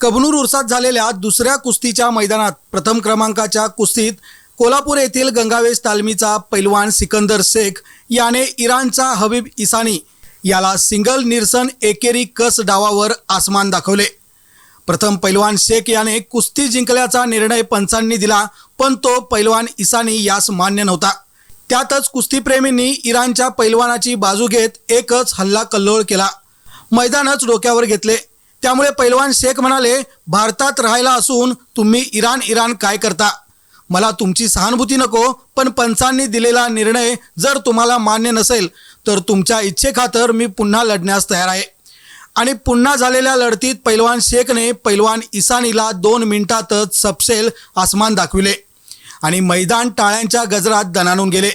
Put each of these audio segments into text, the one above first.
कबनूर उरसात झालेल्या दुसऱ्या कुस्तीच्या मैदानात प्रथम क्रमांकाच्या कुस्तीत कोल्हापूर येथील गंगावेश तालमीचा पैलवान सिकंदर शेख याने इराणचा हबीब इसानी याला सिंगल निरसन एकेरी कस डावावर आसमान दाखवले. प्रथम पैलवान शेख याने कुस्ती जिंकल्याचा निर्णय पंचांनी दिला पण तो पैलवान इसानी यास मान्य नव्हता. त्यातच कुस्तीप्रेमींनी इराणच्या पैलवानाची बाजू घेत एकच हल्ला कल्लोळ केला. मैदानच डोक्यावर घेतले. त्यामुळे पैलवान शेख म्हणाले भारतात राहायला असून तुम्ही इराण इराण काय करता? मला तुमची सहानुभूती नको पण पंचांनी दिलेला निर्णय जर तुम्हाला मान्य नसेल तर तुमच्या इच्छेखातर मी पुन्हा लढण्यास तयार आहे. आणि पुन्हा झालेल्या लढतीत पैलवान शेखने पैलवान इसानीला दोन मिनिटातच सपसेल आसमान दाखविले आणि मैदान टाळ्यांच्या गजरात दणानून गेले.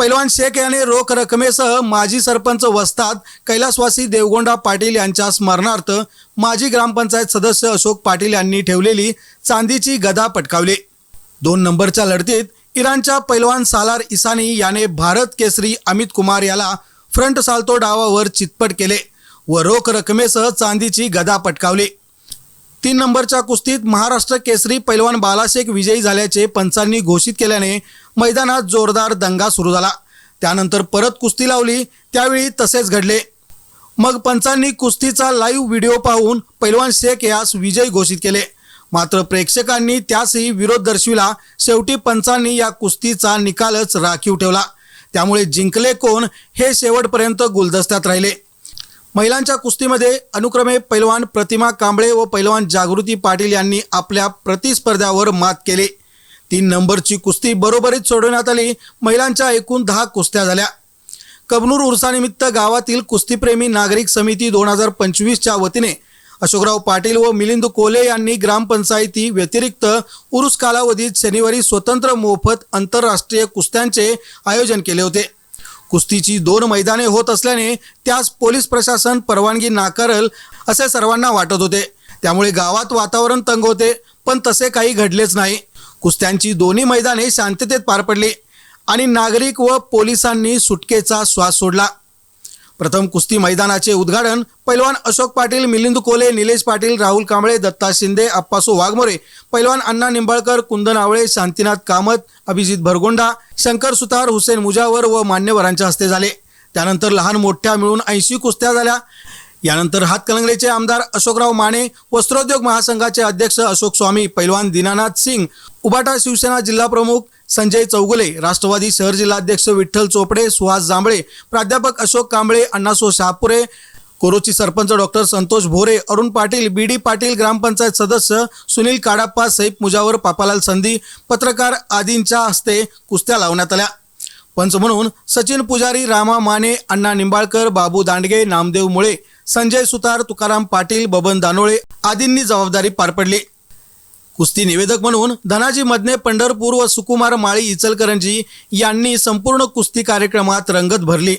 पैलवान शेख याने रोख रकमेसह माजी सरपंच वस्ताद कैलासवासी देवगोंडा पाटील यांच्या स्मरणार्थ माजी ग्रामपंचायत सदस्य अशोक पाटील यांनी ठेवलेली चांदीची गदा पटकावली. दोन नंबरच्या लढतीत इराणच्या पैलवान सालार इसानी याने भारत केसरी अमित कुमार याला फ्रंट साल्तो डावावर चितपट केले व रोख रकमेसह चांदीची गदा पटकावली. तीन नंबरच्या कुस्तीत महाराष्ट्र केसरी पैलवान बालाशेख विजयी झाल्याचे पंचांनी घोषित केल्याने मैदानात जोरदार दंगा सुरू झाला. त्यानंतर परत कुस्ती लावली. त्यावेळी तसेच घडले. मग पंचांनी कुस्तीचा लाईव्ह व्हिडिओ पाहून पैलवान शेख यास विजय घोषित केले. मात्र प्रेक्षकांनी त्यासही विरोध दर्शविला. शेवटी पंचांनी या कुस्तीचा निकालच राखीव ठेवला. त्यामुळे जिंकले कोण हे शेवटपर्यंत गुलदस्त्यात राहिले. महिलांच्या कुस्तीमध्ये अनुक्रमे पैलवान प्रतिमा कांबळे व पैलवान जागृती पाटील यांनी आपल्या प्रतिस्पर्ध्यावर मात केली. तीन नंबरची कुस्ती बरोबरीत सोडवण्यात आली. महिलांच्या एकूण दहा कुस्त्या झाल्या. कबनूर उर्सानिमित्त गावातील कुस्तीप्रेमी नागरिक समिती दोन हजार पंचवीसच्या वतीने अशोकराव पाटील व मिलिंद कोले यांनी ग्रामपंचायती व्यतिरिक्त उरुस कालावधीत शनिवारी स्वतंत्र मोफत आंतरराष्ट्रीय कुस्त्यांचे आयोजन केले होते. कुस्तीची दोन मैदाने होत असल्याने त्यास पोलीस प्रशासन परवानगी नाकारल असे सर्वांना वाटत होते. त्यामुळे गावात वातावरण तंग होते पण तसे काही घडलेच नाही. कुस्त्यांची दोन्ही मैदाने शांततेत पार पडली आणि नागरिक व पोलिसांनी सुटकेचा श्वास सोडला. प्रथम कुस्ती मैदानाचे उद्घाटन पैलवान अशोक पाटील मिलिंद कोले निलेश पाटील राहुल कांबळे दत्ता शिंदे अप्पासो वाघमोरे पैलवान अण्णा निंबाळकर कुंदन आवळे शांतीनाथ कामत अभिजित भरगोंडा शंकर सुतार हुसेन मुजावर व मान्यवरांच्या हस्ते झाले. त्यानंतर लहान मोठ्या मिळून ऐंशी कुस्त्या झाल्या. यानंतर हातकणंगलेचे आमदार अशोकराव माने वस्त्रोद्योग महासंघाचे अध्यक्ष अशोक स्वामी पैलवान दीनानाथ सिंग उबाटा शिवसेना जिल्हा प्रमुख संजय चौगुले राष्ट्रवादी शहर जिल्हाध्यक्ष विठ्ठल चोपडे सुहास जांभळे प्राध्यापक Ashok Kamble Annaso Shahapure Korochi sarpanch doctor Santosh Bhore Arun Patil B D Patil gram panchayat सदस्य सुनील काडाप्पा सैफ मुजावर पापालाल संधी पत्रकार आदींच्या हस्ते कुस्त्या लावण्यात आल्या. पंच म्हणून सचिन पुजारी रामा माने अण्णा निंबाळकर बाबू दांडगे नामदेव मुळे संजय सुतार तुकाराम पाटील बबन दानोळे आदींनी जबाबदारी पार पडली. कुस्ती निवेदक म्हणून धनाजी मधने पंढरपूर व सुकुमार माळी इचलकरंजी यांनी संपूर्ण कुस्ती कार्यक्रमात रंगत भरली.